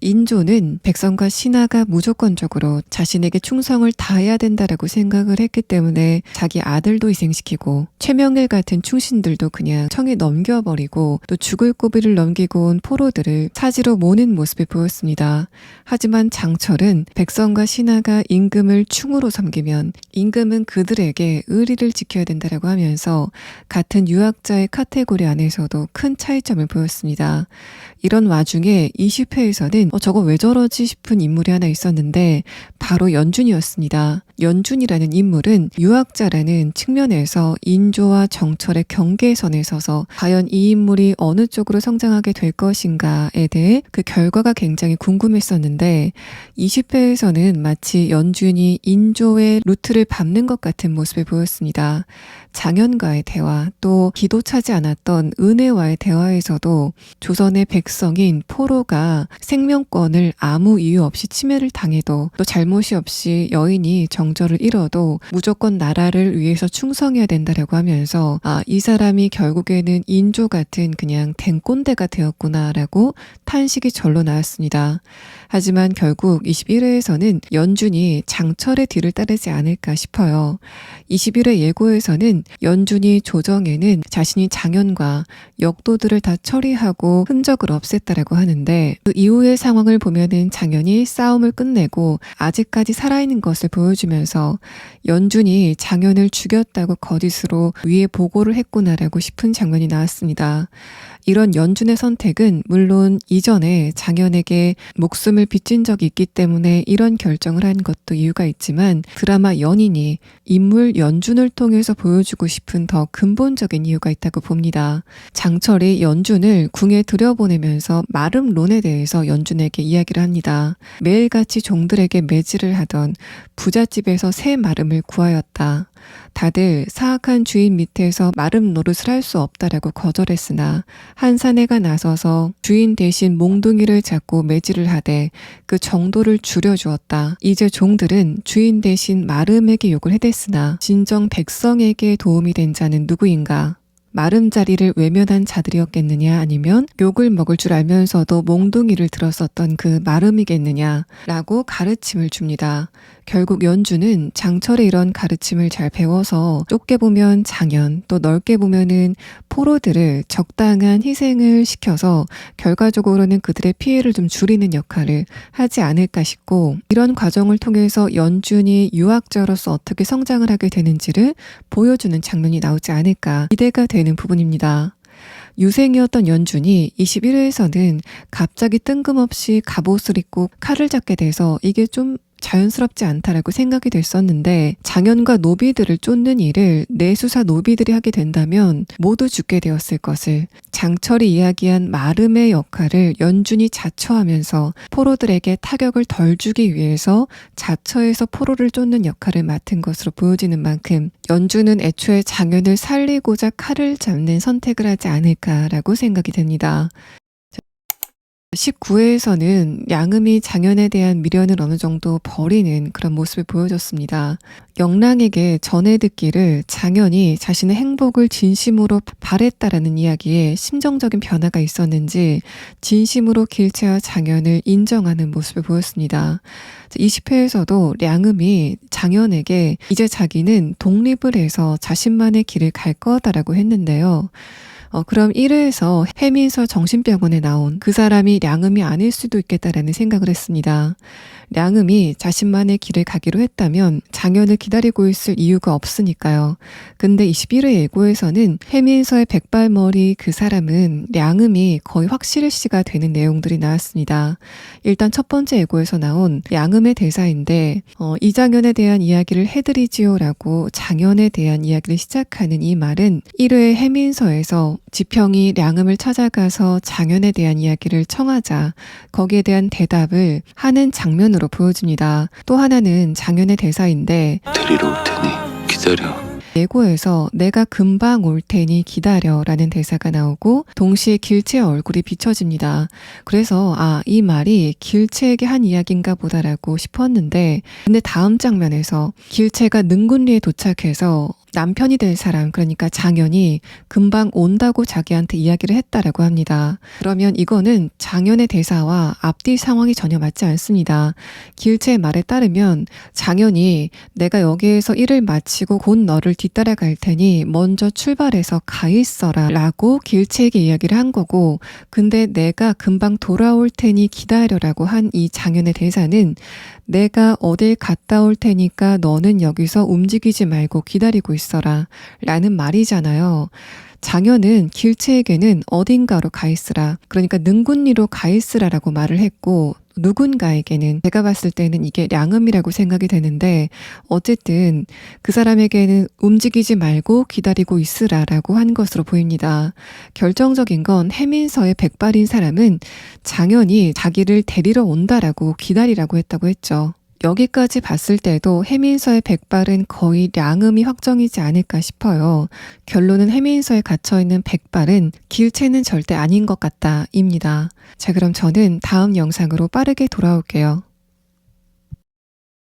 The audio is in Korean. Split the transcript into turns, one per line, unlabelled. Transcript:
인조는 백성과 신하가 무조건적으로 자신에게 충성을 다해야 된다라고 생각을 했기 때문에 자기 아들도 희생시키고 최명일 같은 충신들도 그냥 청에 넘겨버리고 또 죽을 고비를 넘기고 온 포로들을 사지로 모는 모습을 보였습니다. 하지만 장철은 백성과 신하가 임금을 충으로 섬기면 임금은 그들에게 의리를 지켜야 된다라고 하면서 같은 유학자의 카테고리 안에서도 큰 차이점을 보였습니다. 이런 와중에 20회에서는 어, 저거 왜 저러지 싶은 인물이 하나 있었는데 바로 연준이었습니다. 연준이라는 인물은 유학자라는 측면에서 인조와 정철의 경계선에 서서 과연 이 인물이 어느 쪽으로 성장하게 될 것인가에 대해 그 결과가 굉장히 궁금했었는데 20회에서는 마치 연준이 인조의 루트를 밟는 것 같은 모습을 보였습니다. 장현과의 대화, 또 기도 차지 않았던 은혜와의 대화에서도 조선의 백성인 포로가 생명권을 아무 이유 없이 침해를 당해도 또 잘못이 없이 여인이 정 절을 잃어도 무조건 나라를 위해서 충성해야 된다라고 하면서 아, 이 사람이 결국에는 인조 같은 그냥 댕꼰대가 되었구나라고 탄식이 절로 나왔습니다. 하지만 결국 21회에서는 연준이 장철의 뒤를 따르지 않을까 싶어요. 21회 예고에서는 연준이 조정에는 자신이 장현과 역도들을 다 처리하고 흔적을 없앴다라고 하는데 그 이후의 상황을 보면은 장현이 싸움을 끝내고 아직까지 살아있는 것을 보여주면 서 연준이 장현을 죽였다고 거짓으로 위에 보고를 했구나라고 싶은 장면이 나왔습니다. 이런 연준의 선택은 물론 이전에 장현에게 목숨을 빚진 적이 있기 때문에 이런 결정을 한 것도 이유가 있지만 드라마 연인이 인물 연준을 통해서 보여주고 싶은 더 근본적인 이유가 있다고 봅니다. 장철이 연준을 궁에 들여보내면서 마름론에 대해서 연준에게 이야기를 합니다. 매일같이 종들에게 매질을 하던 부잣집 에서 새 마름을 구하였다. 다들 사악한 주인 밑에서 마름 노릇을 할 수 없다라고 거절했으나 한 사내가 나서서 주인 대신 몽둥이를 잡고 매질을 하되 그 정도를 줄여주었다. 이제 종들은 주인 대신 마름에게 욕을 해댔으나 진정 백성에게 도움이 된 자는 누구인가? 마름자리를 외면한 자들이었겠느냐 아니면 욕을 먹을 줄 알면서도 몽둥이를 들었었던 그 마름이겠느냐 라고 가르침을 줍니다. 결국 연주는 장철의 이런 가르침을 잘 배워서 좁게 보면 장연 또 넓게 보면은 포로들을 적당한 희생을 시켜서 결과적으로는 그들의 피해를 좀 줄이는 역할을 하지 않을까 싶고 이런 과정을 통해서 연준이 유학자로서 어떻게 성장을 하게 되는지를 보여주는 장면이 나오지 않을까 기대가 되는 부분입니다. 유생이었던 연준이 21회에서는 갑자기 뜬금없이 갑옷을 입고 칼을 잡게 돼서 이게 좀 자연스럽지 않다라고 생각이 됐었는데 장현과 노비들을 쫓는 일을 내수사 노비들이 하게 된다면 모두 죽게 되었을 것을 장철이 이야기한 마름의 역할을 연준이 자처하면서 포로들에게 타격을 덜 주기 위해서 자처해서 포로를 쫓는 역할을 맡은 것으로 보여지는 만큼 연준은 애초에 장현을 살리고자 칼을 잡는 선택을 하지 않을까라고 생각이 됩니다. 19회에서는 양음이 장현에 대한 미련을 어느 정도 버리는 그런 모습을 보여줬습니다. 영랑에게 전해 듣기를 장현이 자신의 행복을 진심으로 바랬다라는 이야기에 심정적인 변화가 있었는지 진심으로 길채와 장현을 인정하는 모습을 보였습니다. 20회에서도 량음이 장현에게 이제 자기는 독립을 해서 자신만의 길을 갈 거다라고 했는데요. 어, 그럼 1회에서 해민서 정신병원에 나온 그 사람이 량음이 아닐 수도 있겠다라는 생각을 했습니다. 량음이 자신만의 길을 가기로 했다면 장현을 기다리고 있을 이유가 없으니까요. 근데 21회 예고에서는 해민서의 백발머리 그 사람은 량음이 거의 확실시가 되는 내용들이 나왔습니다. 일단 첫 번째 예고에서 나온 량음의 대사인데 어, 이장현에 대한 이야기를 해드리지요라고 장현에 대한 이야기를 시작하는 이 말은 1회 해민서에서 지평이 량음을 찾아가서 장현에 대한 이야기를 청하자 거기에 대한 대답을 하는 장면으로 보여집니다. 또 하나는 장현의 대사인데
데리러 올 테니 기다려.
예고에서 내가 금방 올 테니 기다려 라는 대사가 나오고 동시에 길채의 얼굴이 비춰집니다. 그래서 아, 이 말이 길채에게 한 이야기인가 보다라고 싶었는데 근데 다음 장면에서 길채가 능군리에 도착해서 남편이 될 사람, 그러니까 장현이 금방 온다고 자기한테 이야기를 했다라고 합니다. 그러면 이거는 장현의 대사와 앞뒤 상황이 전혀 맞지 않습니다. 길체의 말에 따르면 장현이 내가 여기에서 일을 마치고 곧 너를 뒤따라 갈 테니 먼저 출발해서 가 있어라 라고 길체에게 이야기를 한 거고 근데 내가 금방 돌아올 테니 기다려라고 한 이 장현의 대사는 내가 어딜 갔다 올 테니까 너는 여기서 움직이지 말고 기다리고 있어 라 라는 말이잖아요. 장현은 길체에게는 어딘가로 가 있으라. 그러니까 능군리로 가 있으라라고 말을 했고 누군가에게는 제가 봤을 때는 이게 량음이라고 생각이 되는데 어쨌든 그 사람에게는 움직이지 말고 기다리고 있으라라고 한 것으로 보입니다. 결정적인 건 해민서의 백발인 사람은 장현이 자기를 데리러 온다라고 기다리라고 했다고 했죠. 여기까지 봤을 때도 해민서의 백발은 거의 량음이 확정이지 않을까 싶어요. 결론은 해민서에 갇혀있는 백발은 길체는 절대 아닌 것 같다입니다. 자, 그럼 저는 다음 영상으로 빠르게 돌아올게요.